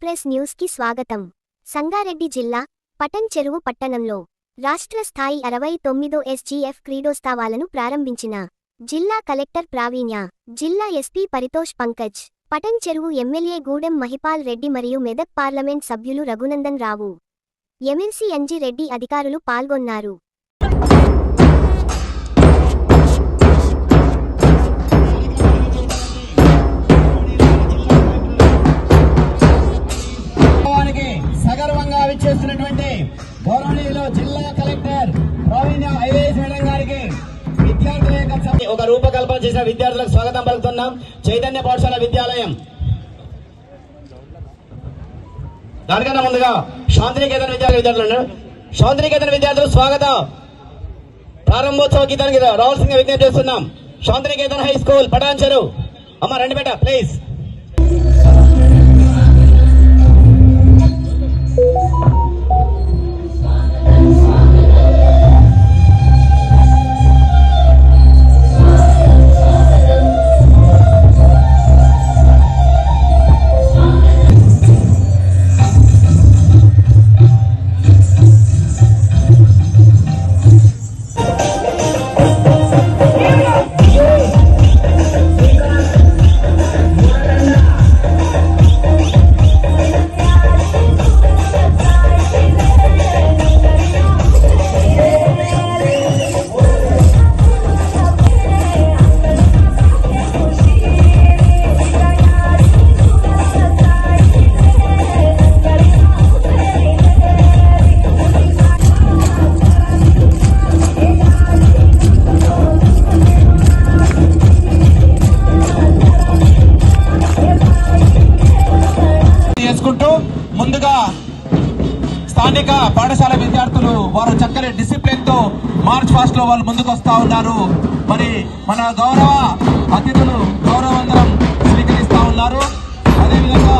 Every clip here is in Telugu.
ఎక్స్ప్రెస్ న్యూస్కి స్వాగతం. సంగారెడ్డి జిల్లా పటన్ చెరువు పట్టణంలో రాష్ట్ర స్థాయి అరవై తొమ్మిదో ఎస్జీఎఫ్ క్రీడోత్సవాలను ప్రారంభించిన జిల్లా కలెక్టర్ ప్రావీణ్య జిల్లా ఎస్పీ పరితోష్ పంకజ్ పటన్ చెరువు ఎమ్మెల్యే గూడెం మహిపాల్ రెడ్డి మరియు మెదక్ పార్లమెంట్ సభ్యులు రఘునందన్ రావు ఎమ్మెల్సీ ఎన్జి రెడ్డి అధికారులు పాల్గొన్నారు. రూపకల్పన చేసిన విద్యార్థులకు స్వాగతం పలుకుతున్నాం. చైతన్య పాఠశాల విద్యాలయం. దానికన్నా ముందుగా శాంతినికేతన విద్యాలయ విద్యార్థులు శాంతినికేతన విద్యార్థులు స్వాగతం. ప్రారంభోత్సవ గీతానికి రావాల్సిందిగా విజ్ఞప్తి చేస్తున్నాం. Shantiniketan high school Patancheru. అమ్మ రండి బేట ప్లీజ్. వారు డిసిప్లిన్తో మార్చ్ ఫాస్ట్లో వాళ్ళు ముందుకు వస్తా ఉన్నారు. మరి మన గౌరవ అతిథులు గౌరవందరం స్వీకరిస్తా ఉన్నారు. అదేవిధంగా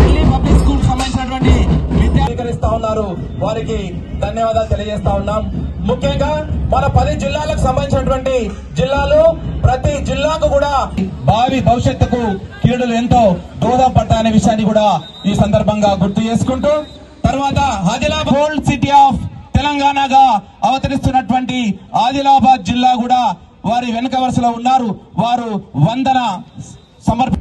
ఢిల్లీ పబ్లిక్ స్కూల్ సంబంధించినటువంటి విద్యార్థులు ఉన్నారు. వారికి ధన్యవాదాలు తెలియజేస్తా ఉన్నాం. ముఖ్యంగా మన పది జిల్లాలకు సంబంధించినటువంటి జిల్లాలు ప్రతి జిల్లాకు కూడా భావి భవిష్యత్తుకు క్రీడలు ఎంతో దోహదపడతాయనే విషయాన్ని కూడా ఈ సందర్భంగా గుర్తు చేసుకుంటూ తర్వాత ఆదిలాబాద్ ఓల్డ్ సిటీ ఆఫ్ తెలంగాణగా అవతరిస్తున్నటువంటి ఆదిలాబాద్ జిల్లా కూడా వారి వెనుక వరుసలో ఉన్నారు. వారు వందన సమర్ప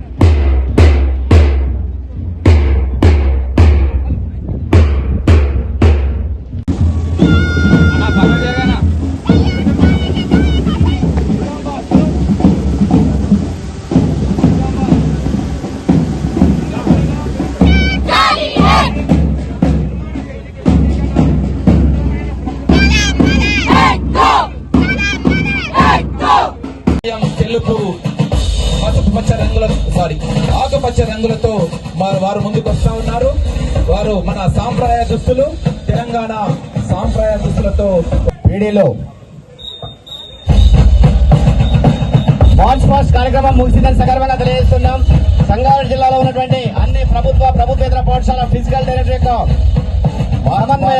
తెలుపు పచ్చ రంగుల సారీ ఆకుపచ్చ రంగులతో వారు వారు ముందుకు వస్తా ఉన్నారు. వారు మన సాంప్రదాయ దుస్తులు తెలంగాణ సాంప్రదాయ దుస్తులతో వీడియోలో మార్చ్ పాస్ట్ కార్యక్రమం ముగిసిందని సగర్వంగా తెలియజేస్తున్నాం. సంగారెడ్డి జిల్లాలో ఉన్నటువంటి అన్ని ప్రభుత్వ ప్రభుత్వేతర పాఠశాల ఫిజికల్ డైరెక్టర్ యొక్క సమన్వయ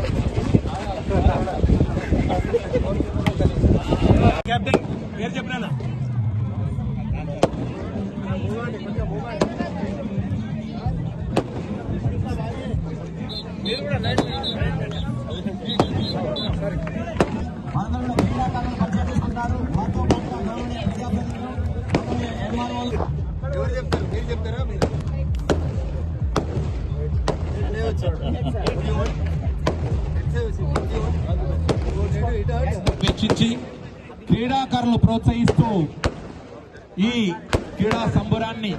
ఎన్నికైతే మనకు ట్రాఫిక్ నియమిస్తాం కాబట్టి వెచ్చించి క్రీడాకారులు ప్రోత్సహిస్తూ ఈ క్రీడా సంబరాన్ని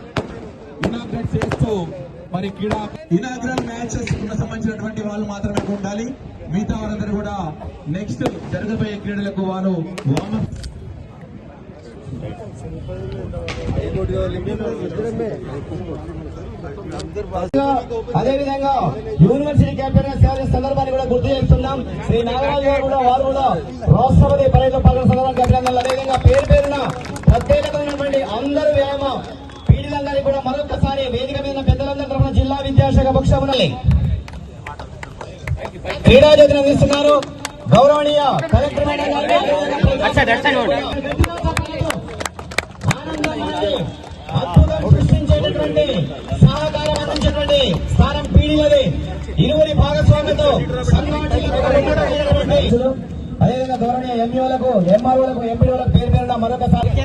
ఇనాగ్రేట్ చేస్తూ మరి క్రీడా ఇనాగ్రల్ మ్యాచెస్ సంబంధించినటువంటి వాళ్ళు మాత్రమే ఉండాలి. మిగతా వారందరూ కూడా నెక్స్ట్ జరగబోయే క్రీడలకు వారు వామ అదేవిధంగా యూనివర్సిటీ క్యాంపెయిన్గా సేవ సందర్భాన్ని కూడా గుర్తు చేస్తున్నాం. శ్రీ నాగరాజు గారు కూడా వారు కూడా రాష్ట్రపతి పర్యటన పాల్గొన్న సందర్భానికి అభినందనలు అదేవిధంగా పేరు పేరున ప్రత్యేకమైనటువంటి అందరూ వ్యాయామ పీడిలందరికీ కూడా మరొకసారి వేదిక మీద పెద్దలందరి తరఫున జిల్లా విద్యాశాఖ పక్షమునల్ని క్రీడా జ్యోతిని అందిస్తున్నారు. గౌరవనీయ కలెక్టర్ మేడం గారు, అద్భుతం సృష్టించేటటువంటి సహకారం అందించేటువంటి స్థానం పీడిలది ఇరువురి భాగస్వామ్యంతో అదేవిధంగా ధోరణి ఎంఈఓలకు ఎంఆర్ఓలకు ఎంపీఓలకు పేరు పేరున మరొకసారి ఫస్ట్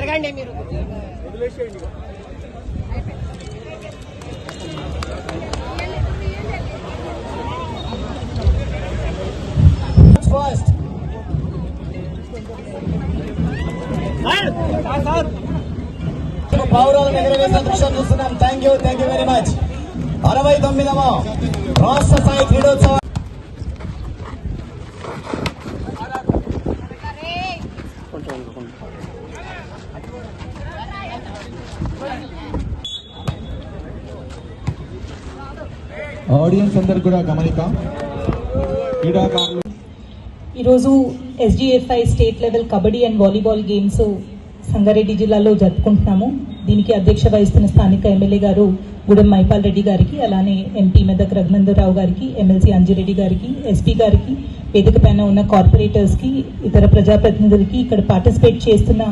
పౌరాలు ఎగరవేసిన దృశ్యం చూస్తున్నాం. Thank you thank you very much అరవై తొమ్మిదవ రాష్ట్ర స్థాయి క్రీడోత్సవం ఆడియన్స్ అందరు కూడా గమనిక ఈరోజు SGFI state level kabaddi and volleyball games Sangareddy జిల్లాలో జరుపుకుంటున్నాము. దీనికి అధ్యక్ష వహిస్తున్న స్థానిక ఎమ్మెల్యే గారు గూడెం మైపాల్ రెడ్డి గారికి అలానే ఎంపీ మెదక్ రఘునందరావు గారికి ఎమ్మెల్సీ అంజిరెడ్డి గారికి ఎస్పీ గారికి వేదిక పైన ఉన్న కార్పొరేటర్స్కి ఇతర ప్రజాప్రతినిధులకి ఇక్కడ పార్టిసిపేట్ చేస్తున్న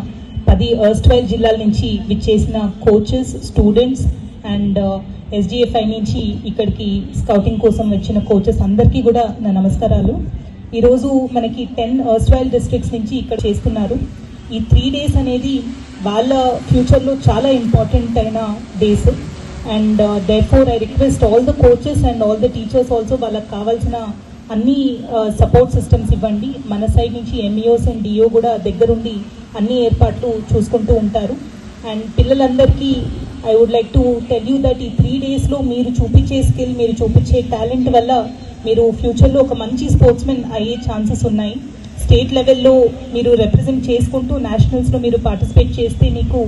పది వైల్ జిల్లాల నుంచి విచ్చేసిన కోచెస్ స్టూడెంట్స్ అండ్ ఎస్డిఎఫ్ఐ నుంచి ఇక్కడికి స్కౌటింగ్ కోసం వచ్చిన కోచెస్ అందరికీ కూడా నా నమస్కారాలు. ఈరోజు మనకి టెన్ వైల్ డిస్ట్రిక్ట్స్ నుంచి ఇక్కడ చేస్తున్నారు. ఈ త్రీ డేస్ అనేది వాళ్ళ ఫ్యూచర్లో చాలా ఇంపార్టెంట్ అయిన days and they four I request all the coaches and all the teachers also వాళ్ళకి కావాల్సిన అన్ని uh, సపోర్ట్ సిస్టమ్స్ ఇవ్వండి. మన సైడ్ నుంచి ఎంఈఓస్ అండ్ డిఓ కూడా దగ్గరుండి అన్ని ఏర్పాట్లు చూసుకుంటూ ఉంటారు. అండ్ పిల్లలందరికీ I would like to tell you that ఈ త్రీ డేస్లో మీరు చూపించే స్కిల్ మీరు చూపించే టాలెంట్ వల్ల మీరు ఫ్యూచర్లో ఒక మంచి స్పోర్ట్స్మెన్ అయ్యే ఛాన్సెస్ ఉన్నాయి. స్టేట్ లెవెల్లో మీరు రిప్రజెంట్ చేసుకుంటూ నేషనల్స్లో మీరు పార్టిసిపేట్ చేస్తే మీకు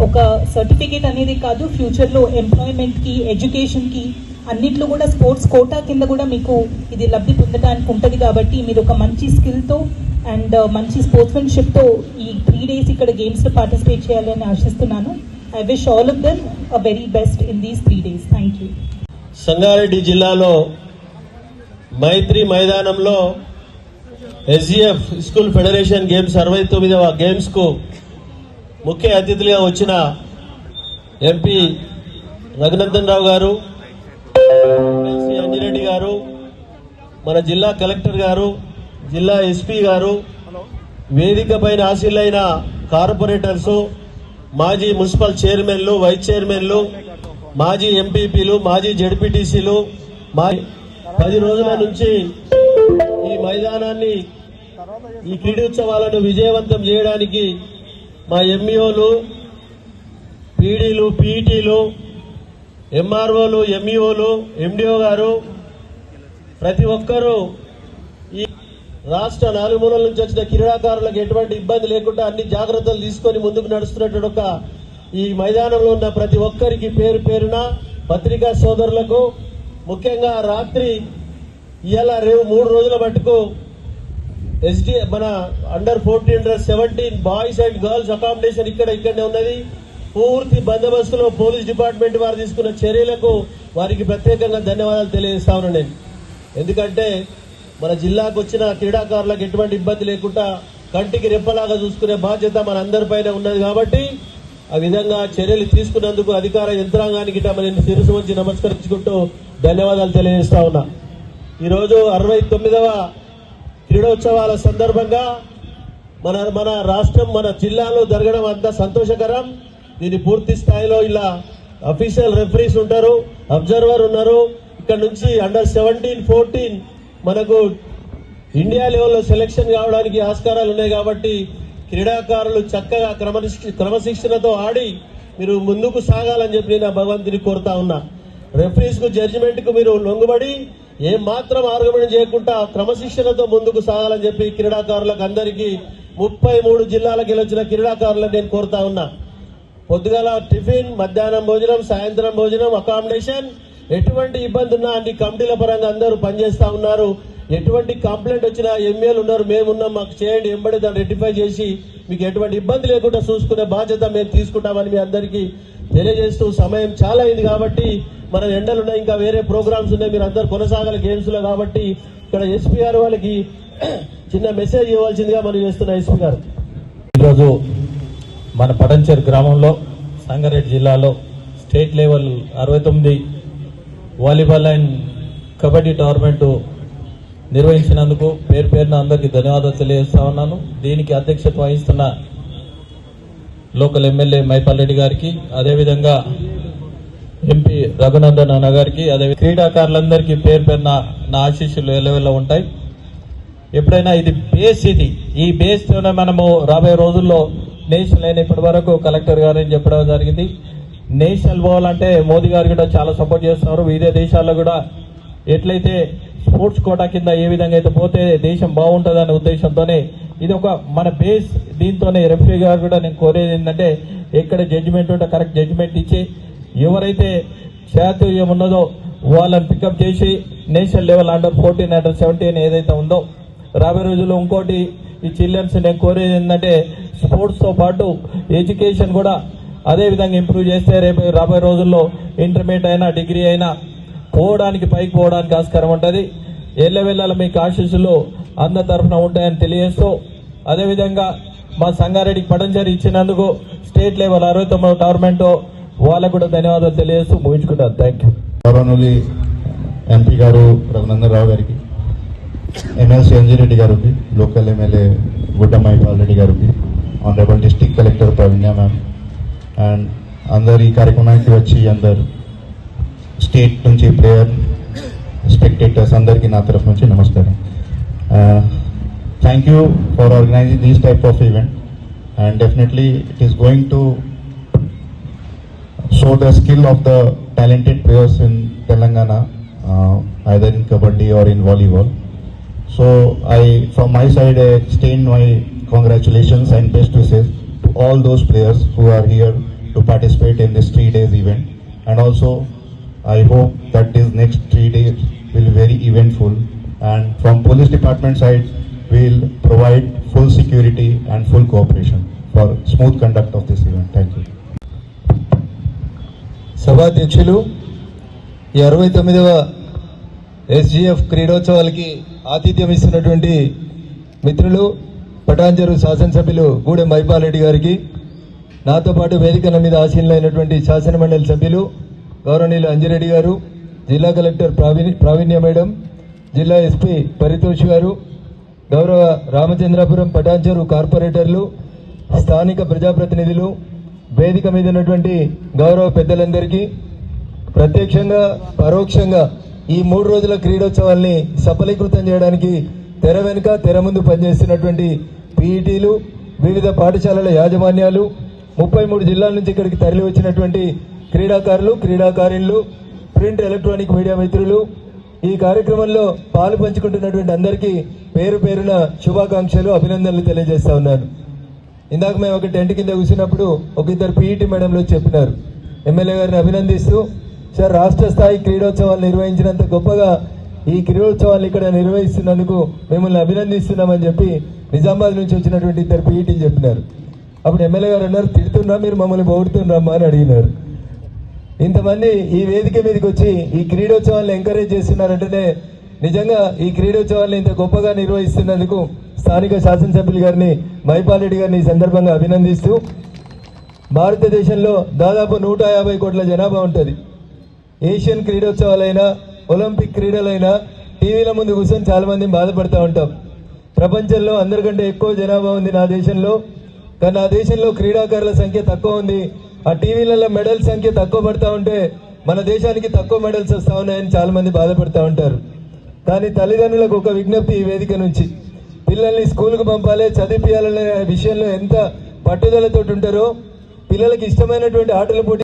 ఒక సర్టిఫికేట్ అనేది కాదు ఫ్యూచర్లో ఎంప్లాయ్మెంట్కి ఎడ్యుకేషన్కి అన్నిట్లో కూడా స్పోర్ట్స్ కోటా కింద కూడా మీకు ఇది లబ్ధి పొందడానికి ఉంటుంది కాబట్టి మీరు ఒక మంచి స్కిల్తో అండ్ uh, మంచి స్పోర్ట్స్మెన్షిప్తో ఈ త్రీ డేస్ ఇక్కడ గేమ్స్లో పార్టిసిపేట్ చేయాలని ఆశిస్తున్నాను. I wish all of them a very best in these three days thank you Sangareddy జిల్లాలో మైత్రి మైదానంలో ఎస్జిఎఫ్ స్కూల్ ఫెడరేషన్ గేమ్స్ అరవై తొమ్మిదవ గేమ్స్కు ముఖ్య అతిథులుగా వచ్చిన ఎంపీ రఘునందన్ రావు గారు ఎమ్మెల్సీ అంజిరెడ్డి గారు మన జిల్లా కలెక్టర్ గారు జిల్లా ఎస్పీ గారు వేదిక పైన ఆశీలైన కార్పొరేటర్స్ మాజీ మున్సిపల్ చైర్మన్లు వైస్ చైర్మన్లు మాజీ ఎంపీపీలు మాజీ జడ్పీటీసీలు మా పది రోజుల నుంచి ఈ మైదానాన్ని ఈ క్రీడోత్సవాలను విజయవంతం చేయడానికి మా ఎంఈఓలు పీడీలు పీఈటీలు ఎంఆర్ఓలు ఎంఈఓలు ఎండిఓ గారు ప్రతి ఒక్కరూ ఈ రాష్ట్ర నలుమూలల నుంచి వచ్చిన క్రీడాకారులకు ఎటువంటి ఇబ్బంది లేకుండా అన్ని జాగ్రత్తలు తీసుకొని ముందుకు నడుస్తున్నటువంటి ఒక ఈ మైదానంలో ఉన్న ప్రతి ఒక్కరికి పేరు పేరున పత్రికా సోదరులకు ముఖ్యంగా రాత్రి ఇవాళ రేపు మూడు రోజుల మటుకు ఎస్డి మన under fourteen under seventeen boys and girls accommodation ఇక్కడ ఇక్కడనే ఉన్నది. పూర్తి బందోబస్తులో పోలీస్ డిపార్ట్మెంట్ వారు తీసుకున్న చర్యలకు వారికి ప్రత్యేకంగా ధన్యవాదాలు తెలియజేస్తా ఉన్నాను నేను. ఎందుకంటే మన జిల్లాకు వచ్చిన క్రీడాకారులకు ఎటువంటి ఇబ్బంది లేకుండా కంటికి రెప్పలాగా చూసుకునే బాధ్యత మన అందరిపైన ఉన్నది కాబట్టి ఆ విధంగా చర్యలు తీసుకున్నందుకు అధికార యంత్రాంగానికి ఇట్లా నేను శిరసు వచ్చి నమస్కరించుకుంటూ ధన్యవాదాలు తెలియజేస్తా ఉన్నా. ఈరోజు అరవై తొమ్మిదవ క్రీడోత్సవాల సందర్భంగా మన మన రాష్ట్రం మన జిల్లాలో జరగడం అంత సంతోషకరం. దీని పూర్తి స్థాయిలో ఇలా అఫీషియల్ రెఫరీస్ ఉంటారు అబ్జర్వర్ ఉన్నారు. ఇక్కడ నుంచి అండర్ సెవెంటీన్ ఫోర్టీన్ మనకు ఇండియా లెవెల్లో సెలెక్షన్ కావడానికి ఆస్కారాలు ఉన్నాయి కాబట్టి క్రీడాకారులు చక్కగా క్రమనిష్ఠ క్రమశిక్షణతో ఆడి మీరు ముందుకు సాగాలని చెప్పి నేను భగవంతుని కోరుతా ఉన్నా. రెఫరీస్కు జడ్జిమెంట్కు మీరు లొంగుబడి ఏం మాత్రం ఆర్గమనం చేయకుండా క్రమశిక్షణతో ముందుకు సాగాలని చెప్పి క్రీడాకారులకు అందరికీ ముప్పై మూడు జిల్లాలకు వెళ్ళొచ్చిన క్రీడాకారులను నేను కోరుతా ఉన్నా. పొద్దుగాల టిఫిన్ మధ్యాహ్నం భోజనం సాయంత్రం భోజనం అకామిడేషన్. ఎటువంటి ఇబ్బంది ఉన్నా అన్ని కమిటీల పరంగా అందరూ పనిచేస్తా ఉన్నారు. ఎటువంటి కంప్లైంట్ వచ్చినా ఎంఏలు ఉన్నారు మేమున్నాం మాకు చేయండి ఎంబడి దాన్ని రెటిఫై చేసి మీకు ఎటువంటి ఇబ్బంది లేకుండా చూసుకునే బాధ్యత మేము తీసుకుంటామని మీ అందరికీ తెలియజేస్తూ సమయం చాలా అయింది కాబట్టి మన ఎండలు ఉన్నాయి ఇంకా వేరే ప్రోగ్రామ్స్ ఉన్నాయి. మీరు అందరు కొనసాగల గేమ్స్లో కాబట్టి ఇక్కడ ఎస్పీ గారు వాళ్ళకి చిన్న మెసేజ్ ఇవ్వాల్సిందిగా మనం చేస్తున్న ఎస్పీ గారు. ఈరోజు మన పటంచేరు గ్రామంలో సంగారెడ్డి జిల్లాలో స్టేట్ లెవెల్ అరవై తొమ్మిది వాలీబాల్ అండ్ కబడ్డీ టోర్నమెంటు నిర్వహించినందుకు పేరు పేరున అందరికీ ధన్యవాదాలు తెలియజేస్తా ఉన్నాను. దీనికి అధ్యక్షత వహిస్తున్న లోకల్ ఎమ్మెల్యే మైపాల్రెడ్డి గారికి అదేవిధంగా ఎంపీ రఘునందన్ అన్న గారికి అదే క్రీడాకారులందరికీ పేరు పేరున నా ఆశీస్సులు ఎల్లవెల్ల ఉంటాయి. ఎప్పుడైనా ఇది బేస్ ఇది. ఈ బేస్తోనే మనము రాబోయే రోజుల్లో నేషనల్ అయిన ఇప్పటి వరకు కలెక్టర్ గారని చెప్పడం జరిగింది. నేషనల్ పోవాలంటే మోదీ గారు కూడా చాలా సపోర్ట్ చేస్తున్నారు. వివిధ దేశాల్లో కూడా ఎట్లయితే స్పోర్ట్స్ కోటా కింద ఏ విధంగా అయితే పోతే దేశం బాగుంటుందనే ఉద్దేశంతోనే ఇది ఒక మన బేస్ దీంతోనే రెఫరీ గారు కూడా నేను కోరేది ఏంటంటే ఎక్కడ జడ్జిమెంట్ ఉంటే కరెక్ట్ జడ్జిమెంట్ ఇచ్చి ఎవరైతే చాతుర్యం ఉన్నదో వాళ్ళని పికప్ చేసి national level under fourteen under seventeen ఏదైతే ఉందో రాబోయే రోజుల్లో ఇంకోటి ఈ చిల్డ్రన్స్ నేను కోరేది ఏంటంటే స్పోర్ట్స్తో పాటు ఎడ్యుకేషన్ కూడా అదే విధంగా ఇంప్రూవ్ చేస్తే రేపు రాబోయే రోజుల్లో ఇంటర్మీడియట్ అయినా డిగ్రీ అయినా పోవడానికి పైకి పోవడానికి ఆస్కారం ఉంటుంది. ఎల్లవెల్లాల మీకు ఆశీస్సులు అందరి తరఫున ఉంటాయని తెలియజేస్తూ అదేవిధంగా మా సంగారెడ్డికి పడంజరి ఇచ్చినందుకు స్టేట్ లెవెల్ అరవై తొమ్మిదో టోర్నమెంట్ వాళ్ళకు కూడా ధన్యవాదాలు తెలియజేస్తూ ముగించుకుంటాను. థ్యాంక్ యూ గౌరవనీయులు ఎంపీ గారు రఘునందనరావు గారికి ఎమ్మెల్సీ అంజిరెడ్డి గారికి లోకల్ ఎమ్మెల్యే గుడ్డ మైపాల్ రెడ్డి గారికి honourable district collector Praveenya ma'am and అందరు ఈ కార్యక్రమానికి వచ్చి అందరు స్టేట్ నుంచి ప్లేయర్ స్పెక్టేటర్స్ అందరికీ నా తరఫు నుంచి నమస్కారం. thank you for organizing this type of event. And definitely it is going to show the skill of the talented players in Telangana uh, either in kabaddi or in volleyball. So I from my side I extend my congratulations and best wishes to all those players who are here to participate in this three days event. And also I hope that this next three days will be very eventful. And from police department side will provide full security and full cooperation for smooth conduct of this event. Thank you. సభాధ్యక్షులు ఈ అరవై తొమ్మిదవ ఎస్జిఎఫ్ క్రీడోత్సవాలకి ఆతిథ్యం ఇస్తున్నటువంటి మిత్రులు పటాంజరు శాసనసభ్యులు గూడెం మైపాల్ రెడ్డి గారికి నాతో పాటు వేదికల మీద ఆశీనులైనటువంటి శాసన మండలి సభ్యులు గౌరవనీయులు అంజిరెడ్డి గారు జిల్లా కలెక్టర్ ప్రావీణ్ ప్రావీణ్య మేడం జిల్లా ఎస్పీ పరితోష్ గారు గౌరవ రామచంద్రాపురం పటాన్చెరు కార్పొరేటర్లు స్థానిక ప్రజాప్రతినిధులు వేదిక మీద ఉన్నటువంటి గౌరవ పెద్దలందరికీ ప్రత్యక్షంగా పరోక్షంగా ఈ మూడు రోజుల క్రీడోత్సవాల్ని సఫలీకృతం చేయడానికి తెర వెనుక తెర ముందు పనిచేస్తున్నటువంటి పీఈటీలు వివిధ పాఠశాలల యాజమాన్యాలు ముప్పై మూడు జిల్లాల నుంచి ఇక్కడికి తరలి వచ్చినటువంటి క్రీడాకారులు క్రీడాకారిణులు ప్రింట్ ఎలక్ట్రానిక్ మీడియా మిత్రులు ఈ కార్యక్రమంలో పాలు పంచుకుంటున్నటువంటి అందరికీ పేరు పేరున శుభాకాంక్షలు అభినందనలు తెలియజేస్తా ఉన్నాను. ఇందాక మేము ఒక టెంట్ కింద కూర్చున్నప్పుడు ఒక ఇద్దరు పీఈటీ మేడంలో చెప్పినారు. ఎమ్మెల్యే గారిని అభినందిస్తూ సార్ రాష్ట్ర స్థాయి క్రీడోత్సవాలు నిర్వహించినంత గొప్పగా ఈ క్రీడోత్సవాలు ఇక్కడ నిర్వహిస్తున్నందుకు మిమ్మల్ని అభినందిస్తున్నామని చెప్పి నిజామాబాద్ నుంచి వచ్చినటువంటి ఇద్దరు పీఈటీ చెప్పినారు. అప్పుడు ఎమ్మెల్యే గారు అన్నారు తిడుతున్నా మీరు మమ్మల్ని పొగుడుతున్నామా అని అడిగినారు. ఇంతమంది ఈ వేదిక మీదకి వచ్చి ఈ క్రీడోత్సవాలను ఎంకరేజ్ చేస్తున్నారంటేనే నిజంగా ఈ క్రీడోత్సవాలను ఇంత గొప్పగా నిర్వహిస్తున్నందుకు స్థానిక శాసనసభ్యులు గారిని మైపాలరెడ్డి గారిని ఈ సందర్భంగా అభినందిస్తూ భారతదేశంలో దాదాపు నూట యాభై కోట్ల జనాభా ఉంటుంది. ఏషియన్ క్రీడోత్సవాలైనా ఒలింపిక్ క్రీడలైనా టీవీల ముందు కూర్చొని చాలామంది బాధపడుతూ ఉంటాం. ప్రపంచంలో అందరికంటే ఎక్కువ జనాభా ఉంది నా దేశంలో. కానీ నా దేశంలో క్రీడాకారుల సంఖ్య తక్కువ ఉంది. ఆ టీవీలలో మెడల్ సంఖ్య తక్కువ పడతా ఉంటే మన దేశానికి తక్కువ మెడల్స్ వస్తా ఉన్నాయని చాలా మంది బాధపడుతూ ఉంటారు. కానీ తల్లిదండ్రులకు ఒక విజ్ఞప్తి ఈ వేదిక నుంచి. పిల్లల్ని స్కూల్కు పంపాలి చదివించాలనే విషయంలో ఎంత పట్టుదలతోటి ఉంటారో పిల్లలకి ఇష్టమైనటువంటి ఆటలు పోటీ